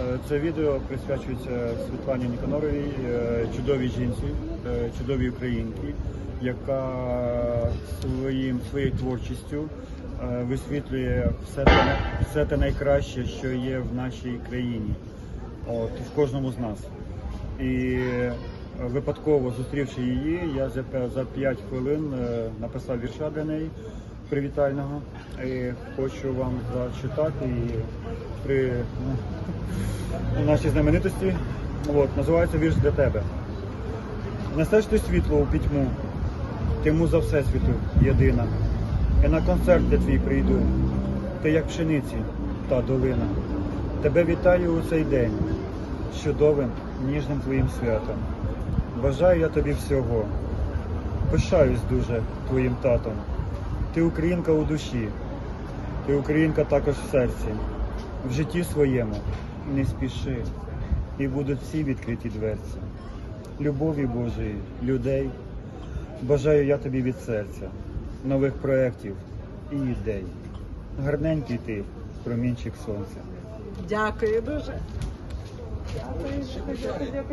Е, Це відео присвячується Світлані Ніконоровій, е, чудовій жінці, е, чудовій українці, яка своїм, своєю творчістю висвітлює все те, все те найкраще, що є в нашій країні, от, в кожному з нас. І випадково зустрівши її, я за, за 5 хвилин написав вірша для неї привітального. І хочу вам зачитати і при ну, нашій знаменитості. От, називається вірш для тебе. Несеш ти світло у пітьму, ти муза всесвіту єдина. І на концерт де твій прийду. Ти як пшениці та долина. Тебе вітаю у цей день чудовим, ніжним твоїм святом. Бажаю я тобі всього. Пишаюсь дуже твоїм татом. Ти українка у душі, ти українка також в серці. В житті своєму не спіши, і будуть всі відкриті дверці. Любові Божої, людей. Бажаю я тобі від серця, нових проєктів і ідей. Гарненький ти, промінчик сонця. Дякую дуже. Дякую.